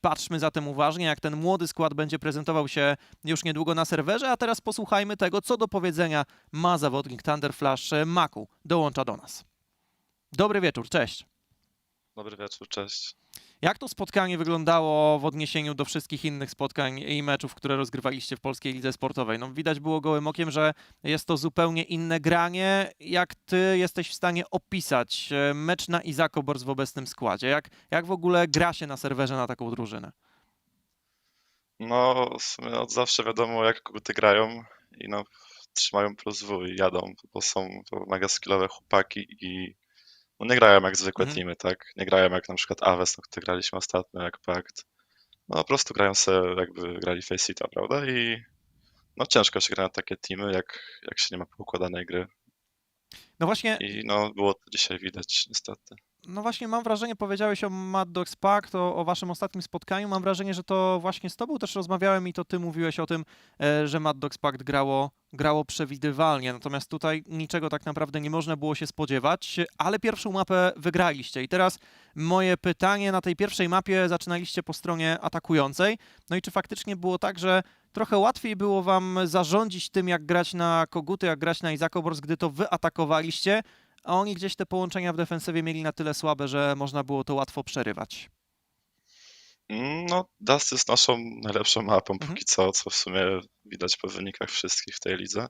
Patrzmy zatem uważnie, jak ten młody skład będzie prezentował się już niedługo na serwerze, a teraz posłuchajmy tego, co do powiedzenia ma zawodnik Thunder Flash Maku. Dołącza do nas. Dobry wieczór, cześć. Dobry wieczór, cześć. Jak to spotkanie wyglądało w odniesieniu do wszystkich innych spotkań i meczów, które rozgrywaliście w Polskiej Lidze Sportowej? No, widać było gołym okiem, że jest to zupełnie inne granie. Jak ty jesteś w stanie opisać e, mecz na Izakobors w obecnym składzie? Jak, jak w ogóle gra się na serwerze na taką drużynę? No, w sumie od zawsze wiadomo, jak koguty grają i no, trzymają plus W i jadą, bo są to mega skillowe chłopaki i no, nie grają jak zwykłe Mhm. teamy, tak? Nie grają jak na przykład Aves, na który graliśmy ostatnio, jak Pact. No, po prostu grają sobie jakby grali Faceita, prawda? I no, ciężko się gra na takie teamy, jak, jak się nie ma poukładanej gry. No właśnie, I no, było to dzisiaj widać, niestety. No właśnie mam wrażenie, powiedziałeś o Mad Dogs Pact, o, o waszym ostatnim spotkaniu, mam wrażenie, że to właśnie z tobą też rozmawiałem i to ty mówiłeś o tym, e, że Mad Dogs Pact grało, grało przewidywalnie, natomiast tutaj niczego tak naprawdę nie można było się spodziewać, ale pierwszą mapę wygraliście. I teraz moje pytanie, na tej pierwszej mapie zaczynaliście po stronie atakującej, no i czy faktycznie było tak, że trochę łatwiej było wam zarządzić tym, jak grać na Koguty, jak grać na Izakobors, gdy to wy atakowaliście, a oni gdzieś te połączenia w defensywie mieli na tyle słabe, że można było to łatwo przerywać. Mm, No, Dust jest naszą najlepszą mapą Mhm. póki co, co w sumie widać po wynikach wszystkich w tej lidze.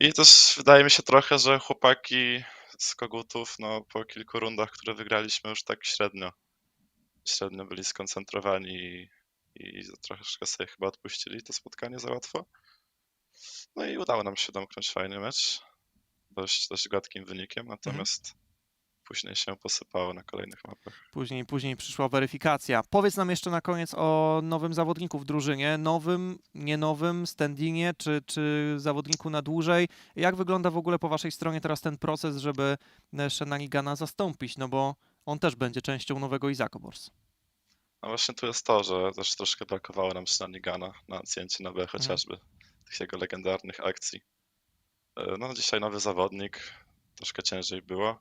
I też wydaje mi się trochę, że chłopaki z Kogutów, no po kilku rundach, które wygraliśmy już tak średnio, średnio byli skoncentrowani i, i troszeczkę sobie chyba odpuścili to spotkanie za łatwo. No i udało nam się domknąć fajny mecz, dość, dość gładkim wynikiem, natomiast później się posypało na kolejnych mapach. Później, później przyszła weryfikacja. Powiedz nam jeszcze na koniec o nowym zawodniku w drużynie. Nowym, nie nowym, standinie, czy, czy zawodniku na dłużej. Jak wygląda w ogóle po waszej stronie teraz ten proces, żeby e, Shenanigana zastąpić? No bo on też będzie częścią nowego Izakobors. No właśnie tu jest to, że też troszkę brakowało nam Shenanigana na Ancjencie na B chociażby, tych jego legendarnych akcji. E, No dzisiaj nowy zawodnik, troszkę ciężej było.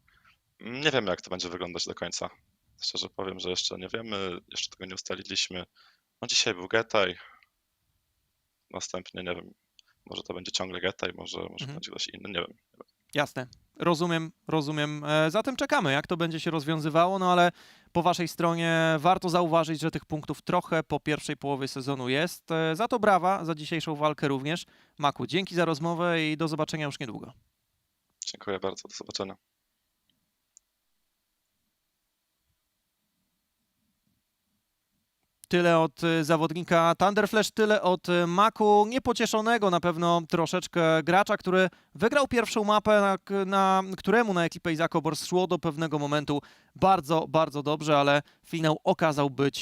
Nie wiemy jak to będzie wyglądać do końca. Szczerze powiem, że jeszcze nie wiemy, jeszcze tego nie ustaliliśmy. No dzisiaj był Getaj, następnie nie wiem, może to będzie ciągle Getaj, może, może Mhm. będzie ktoś inny, nie wiem. Jasne. Rozumiem, rozumiem. E, Zatem czekamy, jak to będzie się rozwiązywało, no ale po waszej stronie warto zauważyć, że tych punktów trochę po pierwszej połowie sezonu jest. E, Za to brawa, za dzisiejszą walkę również. Maku, dzięki za rozmowę i do zobaczenia już niedługo. Dziękuję bardzo, do zobaczenia. Tyle od y, zawodnika Thunderflash, tyle od y, Maku, niepocieszonego na pewno troszeczkę gracza, który wygrał pierwszą mapę, na, na któremu na ekipę Izakobor szło do pewnego momentu bardzo, bardzo dobrze, ale finał okazał być